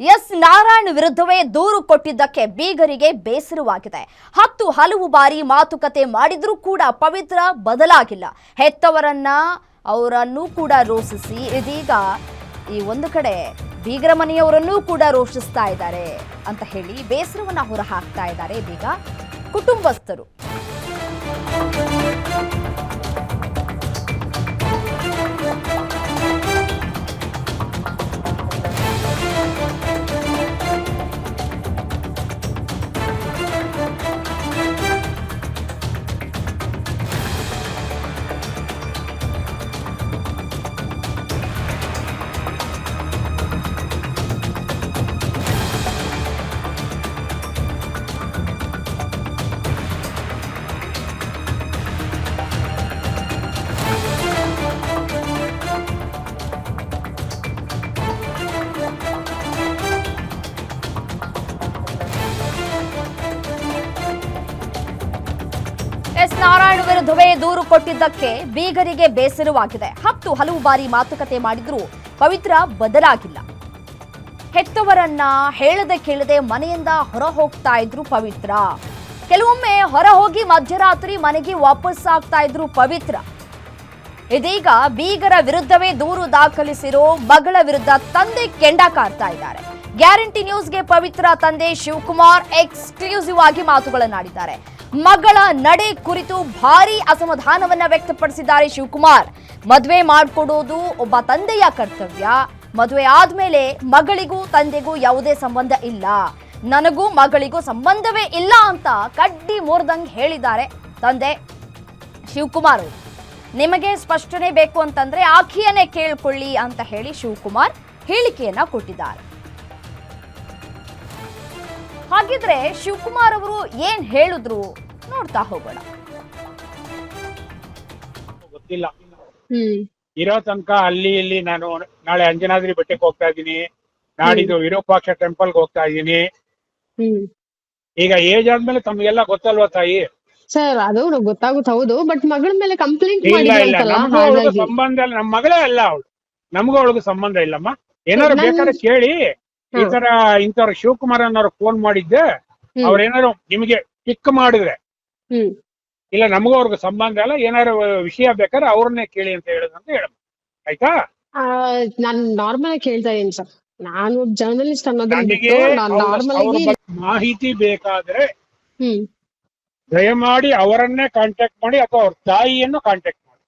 S Narayan ವಿರುದ್ಧವೇ ದೂರು ಕೊಟ್ಟಿದ್ದಕ್ಕೆ ಬೀಗರಿಗೆ ಬೇಸರವಾಗಿದೆ. ಹತ್ತು ಹಲವು ಬಾರಿ ಮಾತುಕತೆ ಮಾಡಿದ್ರೂ ಕೂಡ ಪವಿತ್ರ ಬದಲಾಗಿಲ್ಲ. ಹೆತ್ತವರನ್ನ ಅವರನ್ನು ಕೂಡ ರೋಷಿಸಿ, ಇದೀಗ ಈ ಒಂದು ಕಡೆ ಬೀಗರ ಮನೆಯವರನ್ನೂ ಕೂಡ ರೋಷಿಸ್ತಾ ಇದ್ದಾರೆ ಅಂತ ಹೇಳಿ ಬೇಸರವನ್ನ ಹೊರಹಾಕ್ತಾ ಇದ್ದಾರೆ ಇದೀಗ ಕುಟುಂಬಸ್ಥರು. ವಿರುದ್ಧವೇ ದೂರು ಕೊಟ್ಟಿದ್ದಕ್ಕೆ ಬೀಗರಿಗೆ ಬೇಸರವಾಗಿದೆ. ಹತ್ತು ಹಲವು ಬಾರಿ ಮಾತುಕತೆ ಮಾಡಿದ್ರೂ ಪವಿತ್ರ ಬದಲಾಗಿಲ್ಲ. ಹೆತ್ತವರನ್ನ ಹೇಳದೆ ಕೇಳದೆ ಮನೆಯಿಂದ ಹೊರ ಹೋಗ್ತಾ ಇದ್ರು ಪವಿತ್ರ. ಕೆಲವೊಮ್ಮೆ ಹೊರ ಹೋಗಿ ಮಧ್ಯರಾತ್ರಿ ಮನೆಗೆ ವಾಪಸ್ ಆಗ್ತಾ ಇದ್ರು ಪವಿತ್ರ. ಇದೀಗ ಬೀಗರ ವಿರುದ್ಧವೇ ದೂರು ದಾಖಲಿಸಿರೋ ಮಗಳ ವಿರುದ್ಧ ತಂದೆ ಕೆಂಡ ಕಾರ್ತಾ ಇದ್ದಾರೆ. ಗ್ಯಾರಂಟಿ ನ್ಯೂಸ್ಗೆ ಪವಿತ್ರ ತಂದೆ ಶಿವಕುಮಾರ್ ಎಕ್ಸ್ಕ್ಲೂಸಿವ್ ಆಗಿ ಮಾತುಗಳನ್ನಾಡಿದ್ದಾರೆ. ಮಗಳ ನಡೆ ಕುರಿತು ಭಾರಿ ಅಸಮಾಧಾನವನ್ನ ವ್ಯಕ್ತಪಡಿಸಿದ್ದಾರೆ ಶಿವಕುಮಾರ್. ಮದುವೆ ಮಾಡಿಕೊಡೋದು ಒಬ್ಬ ತಂದೆಯ ಕರ್ತವ್ಯ. ಮದುವೆ ಆದ್ಮೇಲೆ ಮಗಳಿಗೂ ತಂದೆಗೂ ಯಾವುದೇ ಸಂಬಂಧ ಇಲ್ಲ. ನನಗೂ ಮಗಳಿಗೂ ಸಂಬಂಧವೇ ಇಲ್ಲ ಅಂತ ಕಡ್ಡಿ ಮೋರ್ದಂಗ್ ಹೇಳಿದ್ದಾರೆ ತಂದೆ ಶಿವಕುಮಾರ್ ನಿಮಗೆ ಸ್ಪಷ್ಟನೆ ಬೇಕು ಅಂತಂದ್ರೆ ಆಕೆಯನ್ನೇ ಕೇಳ್ಕೊಳ್ಳಿ ಅಂತ ಹೇಳಿ ಶಿವಕುಮಾರ್ ಹೇಳಿಕೆಯನ್ನ ಕೊಟ್ಟಿದ್ದಾರೆ. ಹಾಗಿದ್ರೆ ಶಿವಕುಮಾರ್ ಅವರು ಏನ್ ಹೇಳಿದ್ರು ನೋಡ್ತಾ ಹೋಗೋಣ. ಗೊತ್ತಿಲ್ಲ. ಹ್ಮ್. ಇರೋ ತನಕ ಅಲ್ಲಿ ಇಲ್ಲಿ ನಾನು ನಾಳೆ ಅಂಜನಾದ್ರಿ ಬೆಟ್ಟಕ್ಕೆ ಹೋಗ್ತಾ ಇದ್ದೀನಿ. ನಾಡಿದ್ದು ವಿರೂಪಾಕ್ಷ ಟೆಂಪಲ್ಗೆ ಹೋಗ್ತಾ ಇದ್ದೀನಿ. ಹ್ಮ್. ಈಗ ಏಜ್ ಆದ್ಮೇಲೆ ತಮ್ಗೆಲ್ಲ ಗೊತ್ತಲ್ವಾ ತಾಯಿ? ಸರ್ ಅದು ಗೊತ್ತಾಗುತ್ತೆ ಹೌದು ಬಟ್ ಮಗಳ ಮೇಲೆ ಕಂಪ್ಲೇಂಟ್ ಸಂಬಂಧ ಇಲ್ಲ ನಮ್ಮ ಮಗಳೇ ಅಲ್ಲ ಅವಳು. ನಮ್ಗೂ ಅವಳಿಗೂ ಸಂಬಂಧ ಇಲ್ಲಮ್ಮ. ಏನಾದ್ರು ಬೇಕಾದ್ರೆ ಕೇಳಿ. ಈ. ತರ ಇಂಥವ್ರ ಶಿವಕುಮಾರ್ ಅನ್ನೋರು ಫೋನ್ ಮಾಡಿದ್ದೆ ಅವ್ರೇನಾದ್ರು ನಿಮಗೆ ಪಿಕ್ ಮಾಡಿದ್ರೆ. ಇಲ್ಲ ನಮಗೂ ಅವ್ರಿಗೆ ಸಂಬಂಧ ಅಲ್ಲ ಏನಾದ್ರು ವಿಷಯ ಬೇಕಾದ್ರೆ ಅವ್ರನ್ನೇ ಕೇಳಿ ಅಂತ ಹೇಳಿದಂತ ಹೇಳ ಆಯ್ತಾ? ನಾನು ನಾರ್ಮಲ್ ಆಗಿ ಕೇಳ್ತಾ ಇದೀನಿ ಸರ್. ನಾನು ಜರ್ನಲಿಸ್ಟ್ ಅನ್ನೋದನ್ನ ಮಾಹಿತಿ ಬೇಕಾದ್ರೆ ದಯಮಾಡಿ ಅವರನ್ನೇ ಕಾಂಟ್ಯಾಕ್ಟ್ ಮಾಡಿ ಅಥವಾ ಅವ್ರ ತಾಯಿಯನ್ನು ಕಾಂಟ್ಯಾಕ್ಟ್ ಮಾಡಿ?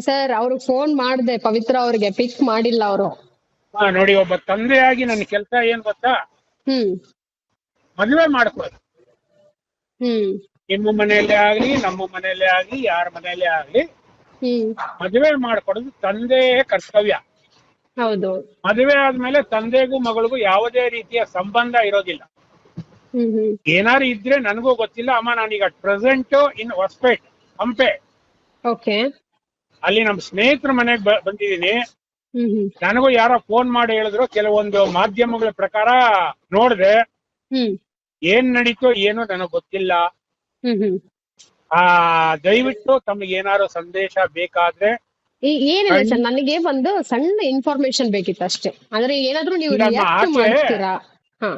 ಸರ್ ಅವ್ರಿಗೆ ಫೋನ್ ಮಾಡಿದೆ ಪವಿತ್ರ ಅವ್ರಿಗೆ ಪಿಕ್ ಮಾಡಿಲ್ಲ ಅವರು. ಹಾ ನೋಡಿ ಒಬ್ಬ ತಂದೆಯಾಗಿ ನನ್ನ ಕೆಲಸ ಏನ್ ಗೊತ್ತಾ? ಹ್ಮ್. ಮದುವೆ ಮಾಡ್ಕೊಳ್ಳೋದು. ಹ್ಮ್. ನಿಮ್ಮ ಮನೆಯಲ್ಲೇ ಆಗ್ಲಿ ನಮ್ಮ ಮನೆಯಲ್ಲೇ ಆಗ್ಲಿ ಯಾರ ಮನೆಯಲ್ಲೇ ಆಗ್ಲಿ ಹ್ಮ್. ಮದುವೆ ಮಾಡ್ಕೊಡೋದು ತಂದೆ ಕರ್ತವ್ಯ. ಹೌದು. ಮದುವೆ ಆದ್ಮೇಲೆ ತಂದೆಗೂ ಮಗಳಿಗೂ ಯಾವುದೇ ರೀತಿಯ ಸಂಬಂಧ ಇರೋದಿಲ್ಲ. ಹ್ಮ್ ಹ್ಮ್. ಏನಾರು ಇದ್ರೆ ನನಗೂ ಗೊತ್ತಿಲ್ಲ ಅಮ್ಮ ನಾನೀಗ present in Hosapete Hampi. Okay. ಅಲ್ಲಿ ನಮ್ಮ ಸ್ನೇಹಿತರ ಮನೆಗೆ ಬಂದಿದ್ದೀನಿ. ಹ್ಮ್ ನನಗೂ ಯಾರೋ ಫೋನ್ ಮಾಡಿ ಹೇಳಿದ್ರು ಕೆಲವೊಂದು ಮಾಧ್ಯಮಗಳ ಪ್ರಕಾರ ನೋಡ್ದೆ ಹ್ಮ್. ಏನ್ ನಡೀತೋ ಏನೋ ನನಗ್ ಗೊತ್ತಿಲ್ಲ. ಹ್ಮ್ ಹ್ಮ್. ಆ ದಯವಿಟ್ಟು ತಮಗೆ ಏನಾರು ಸಂದೇಶ ಬೇಕಾದ್ರೆ ಏನಿಲ್ಲ ಸರ್ ನನಗೆ ಒಂದು ಸಣ್ಣ ಇನ್ಫಾರ್ಮೇಶನ್ ಬೇಕಿತ್ತು ಅಷ್ಟೇ. ಅಂದ್ರೆ ಏನಾದ್ರೂ ನೀವು ನಮ್ಮ ರಿಯಾಕ್ಟ್ ಆಚೆ- ಮಾಡ್ತೀರಾ? ಹಾ.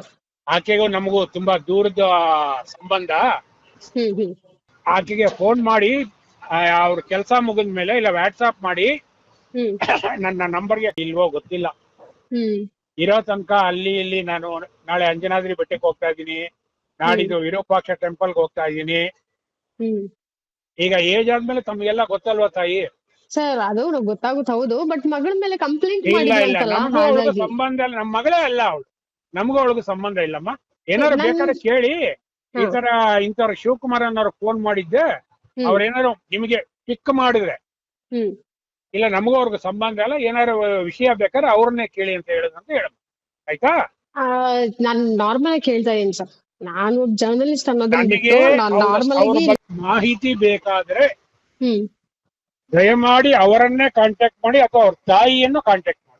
ಆಕೆಗೂ ನಮಗೂ ತುಂಬಾ ದೂರದ ಸಂಬಂಧ. ಹ್ಮ್ ಹ್ಮ್. ಆಕೆಗೆ ಫೋನ್ ಮಾಡಿ ಅವ್ರ ಕೆಲಸ ಮುಗಿದ ಮೇಲೆ ಇಲ್ಲ ವಾಟ್ಸಾಪ್ ಮಾಡಿ ನನ್ನ ನಂಬರ್ಗೆ ಇಲ್ವೋ ಗೊತ್ತಿಲ್ಲ. ಇರೋ ತನಕ ಅಲ್ಲಿ ಇಲ್ಲಿ ನಾನು ನಾಳೆ ಅಂಜನಾದ್ರಿ ಬೆಟ್ಟಕ್ಕೆ ಹೋಗ್ತಾ ಇದ್ದೀನಿ. ನಾಡಿದ್ದು ವಿರೂಪಾಕ್ಷ ಟೆಂಪಲ್ಗೆ ಹೋಗ್ತಾ ಇದ್ದೀನಿ. ಈಗ ಏಜ್ ಆದ್ಮೇಲೆ ತಮ್ಗೆಲ್ಲ ಗೊತ್ತಲ್ವಾ ತಾಯಿ? ಸರ್ ಅದು ಗೊತ್ತಾಗುತ್ತ ಹೌದು. ಬಟ್ ಮಗಳ ಮೇಲೆ ಕಂಪ್ಲೇಂಟ್ ಸಂಬಂಧ ಇಲ್ಲ. ನಮ್ಮ ಮಗಳೇ ಅಲ್ಲ ಅವಳು. ನಮಗೂ ಅವಳಿಗೂ ಸಂಬಂಧ ಇಲ್ಲಮ್ಮ. ಏನಾರು ಬೇಕಾದ್ರೆ ಕೇಳಿ. ಈ. ತರ ಇಂಥವ್ರ ಶಿವಕುಮಾರ್ ಅನ್ನೋರು ಫೋನ್ ಮಾಡಿದ್ದೆ. ಅವ್ರ ಏನಾರು ನಿಮಗೆ ಪಿಕ್ ಮಾಡಿದ್ರೆ. ಇಲ್ಲ ನಮಗೂ ಅವ್ರಿಗೆ ಸಂಬಂಧ ಇಲ್ಲ. ಏನಾರ ವಿಷಯ ಬೇಕಾದ್ರೆ ಅವ್ರನ್ನೇ ಕೇಳಿ ಅಂತ ಹೇಳೋದಂತ ಹೇಳ ಆಯ್ತಾ? ನಾನು ನಾರ್ಮಲ್ ಆಗಿ ಕೇಳ್ತಾ ಇದೀನಿ ಸರ್. ನಾನು ಜರ್ನಲಿಸ್ಟ್ ಅನ್ನೋದು ಮಾಹಿತಿ ಬೇಕಾದ್ರೆ ದಯಮಾಡಿ ಅವರನ್ನೇ ಕಾಂಟ್ಯಾಕ್ಟ್ ಮಾಡಿ ಅಥವಾ ಅವ್ರ ತಾಯಿಯನ್ನು ಕಾಂಟ್ಯಾಕ್ಟ್ ಮಾಡಿ?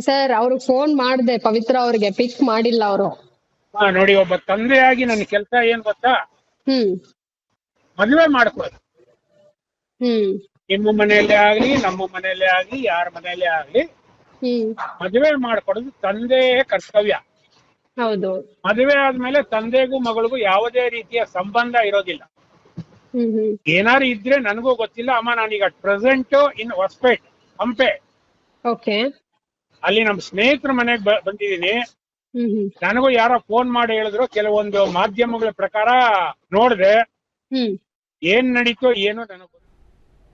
ಸರ್ ಅವ್ರಿಗೆ ಫೋನ್ ಮಾಡ್ದೆ. ಪವಿತ್ರ ಅವ್ರಿಗೆ ಪಿಕ್ ಮಾಡಿಲ್ಲ ಅವರು. ಹಾ ನೋಡಿ ಒಬ್ಬ ತಂದೆಯಾಗಿ ನನ್ನ ಕೆಲಸ ಏನ್ ಗೊತ್ತಾ? ಹ್ಮ್. ಮದುವೆ ಮಾಡ್ಕೊಳ್ಳೋದು. ಹ್ಮ್. ನಿಮ್ಮ ಮನೆಯಲ್ಲೇ ಆಗ್ಲಿ ನಮ್ಮ ಮನೆಯಲ್ಲೇ ಆಗ್ಲಿ ಯಾರ ಮನೆಯಲ್ಲೇ ಆಗ್ಲಿ ಹ್ಮ್. ಮದುವೆ ಮಾಡ್ಕೊಡೋದು ತಂದೆಯ ಕರ್ತವ್ಯ. ಹೌದು. ಮದುವೆ ಆದ್ಮೇಲೆ ತಂದೆಗೂ ಮಗಳಿಗೂ ಯಾವುದೇ ರೀತಿಯ ಸಂಬಂಧ ಇರೋದಿಲ್ಲ. ಹ್ಮ್ ಹ್ಮ್. ಏನಾರು ಇದ್ರೆ ನನಗೂ ಗೊತ್ತಿಲ್ಲ ಅಮ್ಮ ನಾನೀಗ present in Hosapete Hampi. Okay. ಅಲ್ಲಿ ನಮ್ಮ ಸ್ನೇಹಿತರ ಮನೆಗೆ ಬಂದಿದ್ದೀನಿ. ಹ್ಮ್ ಹ್ಮ್. ನನಗೂ ಯಾರೋ ಫೋನ್ ಮಾಡಿ ಹೇಳಿದ್ರು ಕೆಲವೊಂದು ಮಾಧ್ಯಮಗಳ ಪ್ರಕಾರ ನೋಡಿದೆ. ಹ್ಮ್. ಏನ್ ನಡೀತೋ ಏನೋ ನನಗೆ